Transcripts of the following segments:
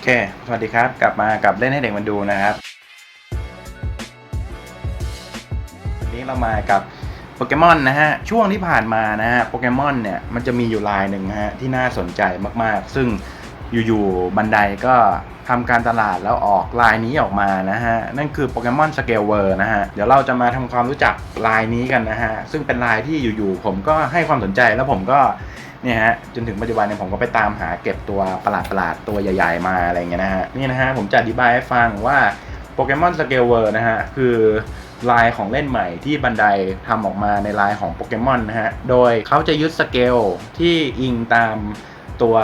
อเค สวัสดีครับ กลับมากับเล่นให้เด็กมันดูนะครับ วันนี้เรามากับโปเกมอนนะฮะ ช่วงที่ผ่านมานะฮะ โปเกมอนเนี่ย มันจะมีอยู่ลายหนึ่งฮะ ที่น่าสนใจมากๆ ซึ่งอยู่ๆ บันไดก็ทำการตลาดแล้วออกลายนี้ออกมานะฮะ นั่นคือโปเกมอนสเกลเวอร์นะฮะ เดี๋ยวเราจะมาทำความรู้จักลายนี้กันนะฮะ ซึ่งเป็นลายที่อยู่ๆ ผมก็ให้ความสนใจแล้วผมก็ เนี่ยฮะจนถึงปัจจุบันเนี่ยผมก็ไปตามหาเก็บตัวประหลาดๆตัวใหญ่ๆมาอะไรเงี้ยนะฮะนี่นะฮะผมจะอธิบายให้ฟังว่าโปเกมอนสเกลเวอร์นะฮะคือลายของเล่นใหม่ที่บันไดทำออกมาในลายของโปเกมอนนะฮะ โดยเขาจะยึดสเกลที่อิงตามตัว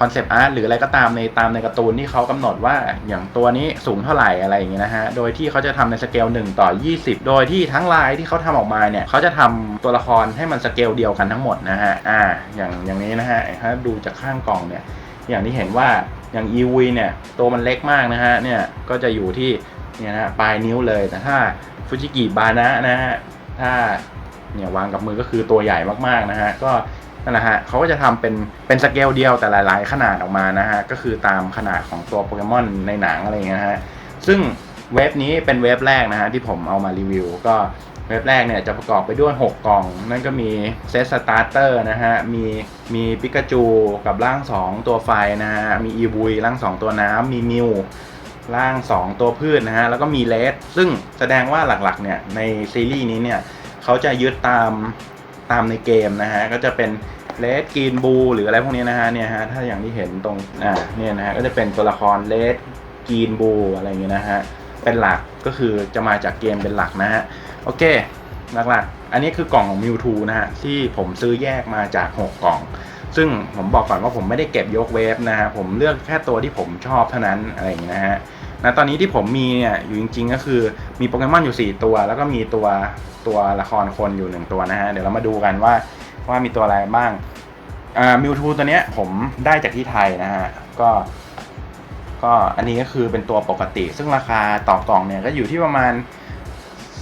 คอนเซปต์อาร์ตหรืออะไรก็ตามในตามในการ์ตูนที่เขากำหนดว่าอย่างตัวนี้สูงเท่าไหร่อะไรอย่างเงี้ยนะฮะ โดยที่เขาจะทำในสเกล1ต่อ 20 โดยที่ทั้งลายที่เขาทำออกมาเนี่ยเขาจะทำตัวละครให้มันสเกลเดียวกันทั้งหมดนะฮะ อ่า อย่างอย่างนี้นะฮะ ถ้าดูจากข้างกล่องเนี่ย อย่างที่เห็นว่าอย่าง e v เนี่ยตัวมันเล็กมากนะฮะ เนี่ยก็จะอยู่ที่เนี่ยนะฮะปลายนิ้วเลย แต่ถ้าฟูจิกิบานะนะฮะ ถ้าเนี่ยวางกับมือก็คือตัวใหญ่มากๆนะฮะ ก็ นั่นแหละฮะเขาก็จะทำเป็นเป็นสเกลเดียวแต่หลาย ๆ ขนาดออกมานะฮะก็คือตามขนาดของตัวโปเกมอนในหนังอะไรอย่างเงี้ยฮะซึ่งเว็บนี้เป็นเว็บแรกนะฮะที่ผมเอามารีวิว ก็เว็บแรกเนี่ยจะประกอบไปด้วย 6 กล่อง นั่นก็มีเซตสตาร์เตอร์นะฮะมีมีปิกาจูกับร่าง 2 ตัวไฟนะฮะมีอีวุยร่าง 2 ตัวน้ำมีมิวร่าง 2 ตัวพืชนะฮะแล้วก็มีเลสซึ่งแสดงว่าหลักๆเนี่ยในซีรีส์นี้เนี่ยเขาจะยึดตาม ตามในเกมนะฮะก็จะเป็นเลสกรีนบูหรืออะไรพวกนี้นะฮะเนี่ยฮะถ้าอย่างที่เห็นตรงอ่าเนี่ยนะฮะก็จะเป็นตัวละครเลสกรีนบูอะไรอย่างเงี้ยนะฮะเป็นหลักก็คือจะมาจากเกมเป็นหลักนะฮะโอเคหลักๆอันนี้คือกล่องของ Mewtwo นะฮะที่ผมซื้อแยกมาจาก 6 กล่อง ซึ่งผมบอกก่อนว่าผมไม่ได้เก็บยกเวฟนะฮะผมเลือกแค่ตัวที่ผมชอบเท่านั้นอะไรอย่างนี้ยนะฮะ ณตอนนี้ที่ผมมีเนี่ยอยู่จริง ๆ ก็คือมีโปเกมอนอยู่ 4 ตัว แล้วก็มีตัวตัวละครคนอยู่ 1 ตัวนะฮะ เดี๋ยวเรามาดูกันว่าว่ามีตัวอะไรบ้างอ่า Mewtwo ตัวเนี้ยผมได้จากที่ไทยนะฮะ ก็ ก็อันนี้ก็คือเป็นตัวปกติ ซึ่งราคาต่อกล่องเนี่ยก็อยู่ที่ประมาณ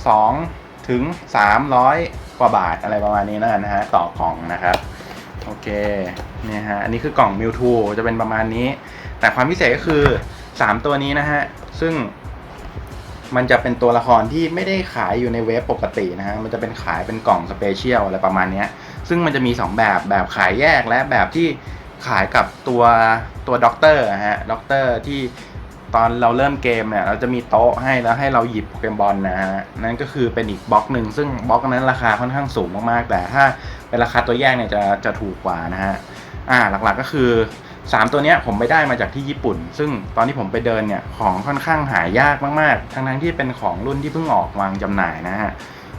2 ถึง 300 กว่าบาทอะไรประมาณนี้นะฮะ ต่อกล่องนะครับโอเคเนี่ยฮะอันนี้คือกล่องมิวทูจะเป็นประมาณนี้ แต่ความพิเศษก็คือ 3ตัวนี้นะฮะ ซึ่งมันจะเป็นตัวละครที่ไม่ได้ขายอยู่ในเว็บปกตินะฮะ มันจะเป็นขายเป็นกล่องสเปเชียลอะไรประมาณนี้ ซึ่งมันจะมี 2 แบบ แบบขายแยกและแบบที่ขายกับตัวตัวด็อกเตอร์ฮะ ด็อกเตอร์ที่ตอนเราเริ่มเกมเนี่ย เราจะมีโต๊ะให้แล้วให้เราหยิบโปเกมบอลนะฮะ นั่นก็คือเป็นอีกบล็อกหนึ่งซึ่งบล็อกนั้นราคาค่อนข้างสูงมากๆ แต่ถ้าเป็นราคาตัวแยกเนี่ยจะจะถูกกว่านะฮะ อ่าหลักๆก็คือ 3 ตัวเนี้ยผมไปได้มาจากที่ญี่ปุ่น ซึ่งตอนที่ผมไปเดินเนี่ยของค่อนข้างหายากมากๆ ทั้งๆที่เป็นของรุ่นที่เพิ่งออกวางจำหน่ายนะฮะ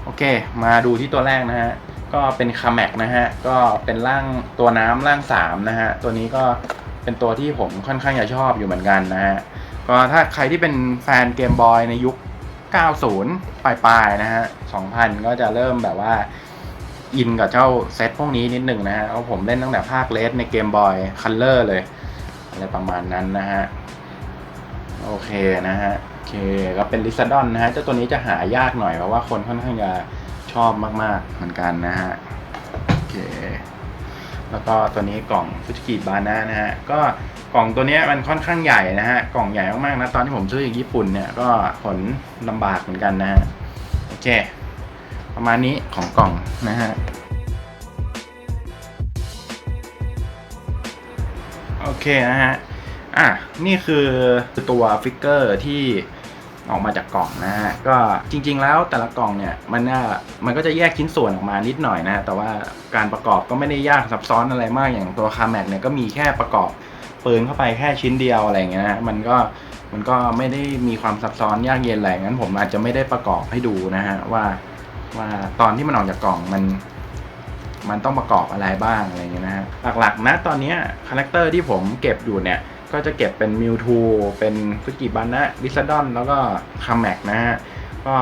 โอเค มาดูที่ตัวแรกนะฮะ ก็เป็นคาแมกนะฮะ ก็เป็นร่างตัวน้ำร่าง3นะฮะ ตัวนี้ก็เป็นตัวที่ผมค่อนข้างจะชอบอยู่เหมือนกันนะฮะ ก็ถ้าใครที่เป็นแฟนเกมบอยในยุค 90 ปลายๆนะฮะ 2000 ก็จะเริ่มแบบว่า อินกับเจ้าเซตพวกนี้นิดหนึ่งนะฮะเพราะผมเล่นตั้งแต่ภาคเลสในเกมบอยคัลเลอร์เลย อะไรประมาณนั้นนะฮะ โอเคนะฮะ โอเคก็เป็นลิซาดอนนะฮะ เจ้าตัวนี้จะหายากหน่อยเพราะว่าคนค่อนข้างจะชอบมาก ๆ เหมือนกันนะฮะ โอเค แล้วก็ตัวนี้กล่องฟุจิกิบานะนะฮะ ก็กล่องตัวนี้มันค่อนข้างใหญ่นะฮะ กล่องใหญ่มากๆนะ ตอนที่ผมซื้อจากญี่ปุ่นเนี่ยก็ผลลำบากเหมือนกันนะฮะ โอเค ประมาณนี้ของกล่องนะฮะโอเคนะฮะอะนี่คือตัวฟิกเกอร์ที่ออกมาจากกล่องนะฮะก็จริง ๆ แล้วแต่ละกล่องเนี่ยมันน่ามันก็จะแยกชิ้นส่วนออกมานิดหน่อยนะฮะแต่ว่าการประกอบก็ไม่ได้ยากซับซ้อนอะไรมากอย่างตัวคาแมกเนี่ยก็มีแค่ประกอบปืนเข้าไปแค่ชิ้นเดียวอะไรอย่างเงี้ยนะฮะมันก็มันก็ไม่ได้มีความซับซ้อนยากเย็นอะไรงั้นผมอาจจะไม่ได้ประกอบให้ดูนะฮะว่า ว่าตอนที่มันออกจากกล่องมัน มันต้องประกอบอะไรบ้างอะไรเงี้ยนะฮะหลักๆนะตอนนี้คาแรคเตอร์ที่ผมเก็บอยู่เนี่ย ก็จะเก็บเป็นมิวทูเป็นฟุกิบานนะวิซาดอนแล้วก็คาแม็กนะฮะก็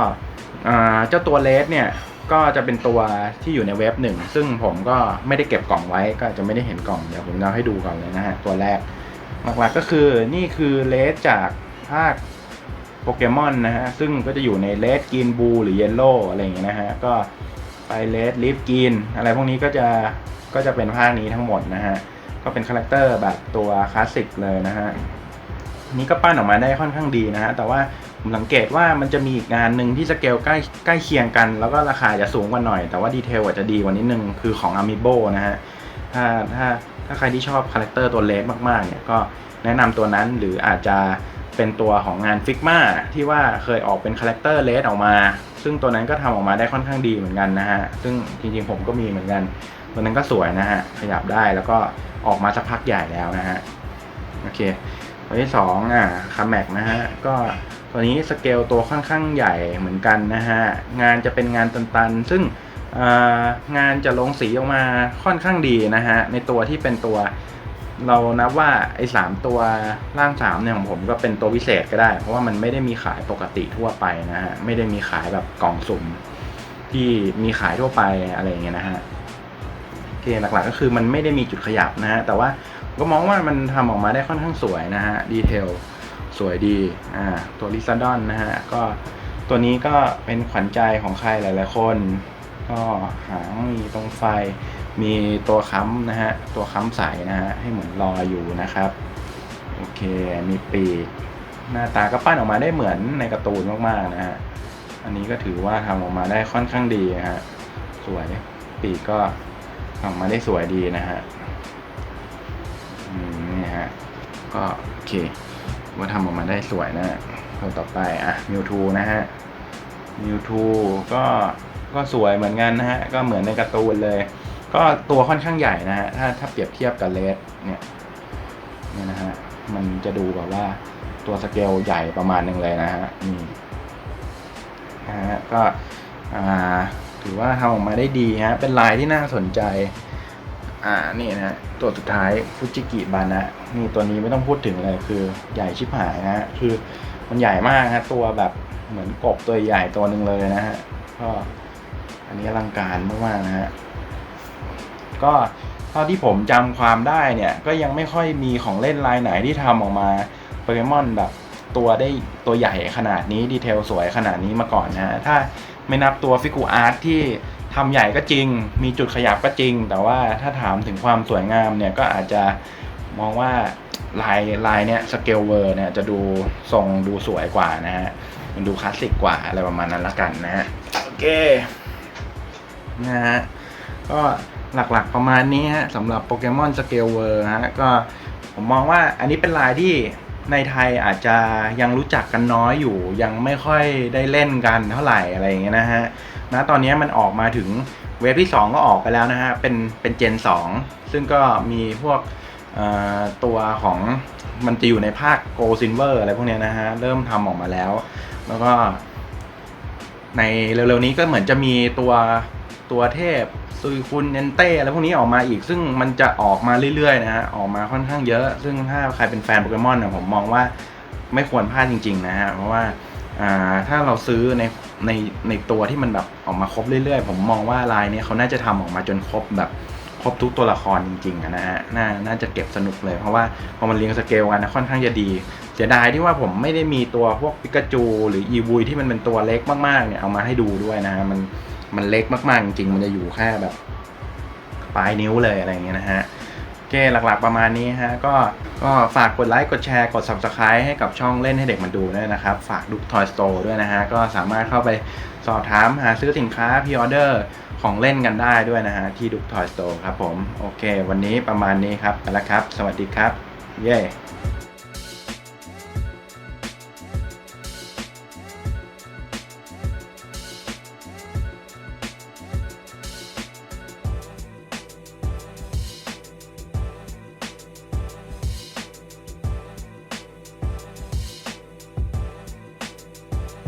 เจ้าตัวเลสเนี่ยก็จะเป็นตัวที่อยู่ในเว็บหนึ่งซึ่งผมก็ไม่ได้เก็บกล่องไว้ก็จะไม่ได้เห็นกล่องเดี๋ยวผมจะเอาให้ดูก่อนเลยนะฮะตัวแรกหลักๆก็คือนี่คือเลสจากภาค โปเกมอนนะฮะ ซึ่งก็จะอยู่ในเลสกินบูหรือเยลโล่อะไรอย่างเงี้ยนะฮะ ก็ไปเลสลิฟกินอะไรพวกนี้ก็จะก็จะเป็นภาคนี้ทั้งหมดนะฮะ ก็เป็นคาแรคเตอร์แบบตัวคลาสสิกเลยนะฮะ นี่ก็ปั้นออกมาได้ค่อนข้างดีนะฮะ แต่ว่าผมสังเกตว่ามันจะมีอีกงานหนึ่งที่สเกลใกล้ใกล้เคียงกัน แล้วก็ราคาจะสูงกว่าหน่อย แต่ว่าดีเทลอาจจะดีกว่านิดนึง คือของ Amiibo นะฮะ ถ้าถ้าถ้าใครที่ชอบคาแรคเตอร์ตัวเล็กมากๆเนี่ยก็แนะนำตัวนั้นหรืออาจจะ เป็นตัวของงานฟิกมาที่ว่าเคยออกเป็นคาแรคเตอร์เลสออกมา ซึ่งตัวนั้นก็ทำออกมาได้ค่อนข้างดีเหมือนกันนะฮะ ซึ่งจริงๆผมก็มีเหมือนกัน ตัวนั้นก็สวยนะฮะ ขยับได้แล้วก็ออกมาสักพักใหญ่แล้วนะฮะ โอเค ตัวที่สองอะคาแม็กนะฮะ ก็ตัวนี้สเกลตัวค่อนข้างใหญ่เหมือนกันนะฮะ งานจะเป็นงานตันๆ ซึ่งงานจะลงสีออกมาค่อนข้างดีนะฮะ ในตัวที่เป็นตัว เรานับว่าไอ้สามตัวร่างสามเนี่ยของผมก็เป็นตัวพิเศษก็ได้ เพราะว่ามันไม่ได้มีขายปกติทั่วไปนะฮะไม่ได้มีขายแบบกล่องสุ่มที่มีขายทั่วไปอะไรอย่างเงี้ยนะฮะโอเคหลักๆก็คือมันไม่ได้มีจุดขยับนะฮะแต่ว่าก็มองว่ามันทำออกมาได้ค่อนข้างสวยนะฮะดีเทลสวยดีอ่าตัวลิซาดอนนะฮะก็ตัวนี้ก็เป็นขวัญใจของใครหลาย ๆ คน ก็หางมีตรงไฟ มีตัวค้ำนะฮะ ตัวค้ำใสนะฮะ ให้เหมือนรออยู่นะครับ โอเค มีปีก หน้าตาก็ปั้นออกมาได้เหมือนในการ์ตูนมากๆนะฮะ อันนี้ก็ถือว่าทำออกมาได้ค่อนข้างดีนะฮะ สวย ปีกก็ออกมาได้สวยดีนะฮะนี่ฮะ ก็โอเค ว่าทำออกมาได้สวยนะฮะตัวต่อไป อะมิวทูนะฮะมิวทูก็ ก็สวยเหมือนกันนะฮะ ก็เหมือนในการ์ตูนเลย ก็ตัวค่อนข้างใหญ่นะฮะ ถ้าถ้าเปรียบเทียบกับเลสเนี่ยเนี่ยนะฮะ มันจะดูแบบว่าตัวสเกลใหญ่ประมาณหนึ่งเลยนะฮะนี่นะฮะ ก็อ่าถือว่าทำออกมาได้ดีฮะ เป็นลายที่น่าสนใจ อ่า นี่นะ ตัวสุดท้ายฟูจิกิบานะ นี่ตัวนี้ไม่ต้องพูดถึงเลยคือใหญ่ชิบหายนะฮะ คือมันใหญ่มากฮะ ตัวแบบเหมือนกบตัวใหญ่ตัวหนึ่งเลยนะฮะ ก็ อันนี้อลังการมากๆนะฮะก็เท่าที่ผมจำความได้เนี่ยก็ยังไม่ค่อยมีของเล่นลายไหนที่ทำออกมาโปเกมอนแบบตัวได้ตัวใหญ่ขนาดนี้ดีเทลสวยขนาดนี้มาก่อนนะฮะถ้าไม่นับตัวฟิกูอาร์ตที่ทำใหญ่ก็จริง มีจุดขยับก็จริง แต่ว่าถ้าถามถึงความสวยงามเนี่ยก็อาจจะมองว่าลายลายเนี่ยสเกลเวอร์เนี่ยจะดูทรงดูสวยกว่านะฮะมันดูคลาสสิกกว่าอะไรประมาณนั้นละกันนะฮะโอเค นะฮะ ก็หลักๆประมาณนี้ฮะสำหรับโปเกมอนสเกลเวอร์ฮะ ก็ผมมองว่าอันนี้เป็นลายที่ในไทยอาจจะยังรู้จักกันน้อยอยู่ ยังไม่ค่อยได้เล่นกันเท่าไหร่อะไรอย่างเงี้ยนะฮะนะตอนนี้มันออกมาถึงเวฟที่ 2 ก็ออกไปแล้วนะฮะ เป็นเป็นเจน 2 ซึ่งก็มีพวกตัวของมันจะอยู่ในภาคโกลซินเวอร์อะไรพวกเนี้ยนะฮะ เริ่มทำออกมาแล้ว แล้วก็ในเร็วๆนี้ก็เหมือนจะมีตัว ตัวเทพซุยคุณเนนเต้อะไรพวกนี้ออกมาอีก ซึ่งมันจะออกมาเรื่อยๆนะฮะออกมาค่อนข้างเยอะ ซึ่งถ้าใครเป็นแฟนโปเกมอนเนี่ยผมมองว่าไม่ควรพลาดจริง ๆ นะฮะเพราะว่าถ้าเราซื้อในในในตัวที่มันแบบออกมาครบเรื่อยๆ ผมมองว่าลายเนี้เขาน่าจะทำออกมาจนครบแบบครบทุกตัวละครจริงๆนะฮะน่าน่าจะเก็บสนุกเลยเพราะว่าพอมันเรียงสเกลกันนะค่อนข้างจะดีเสียดายที่ว่าผมไม่ได้มีตัวพวกปิกาจู หรืออีวุยที่มันเป็นตัวเล็กมากๆเนี่ยเอามาให้ดูด้วยนะฮะมัน มันเล็กมากๆจริงๆมันจะอยู่แค่แบบ ปลายนิ้วเลยอะไรอย่างเงี้ยนะฮะโอเคหลักๆประมาณนี้ฮะก็ก็ฝากกดไลค์กดแชร์กด subscribe ให้กับช่องเล่นให้เด็กมันดูด้วยนะครับ ฝากดู Toy Store ด้วยนะฮะ ก็สามารถเข้าไปสอบถามหาซื้อสินค้าพ r ออเดอร์ของเล่นกันได้ด้วยนะฮะ ที่ดู Toy Store ครับผม โอเค วันนี้ประมาณนี้ครับ ไปแล้วครับ สวัสดีครับ เย้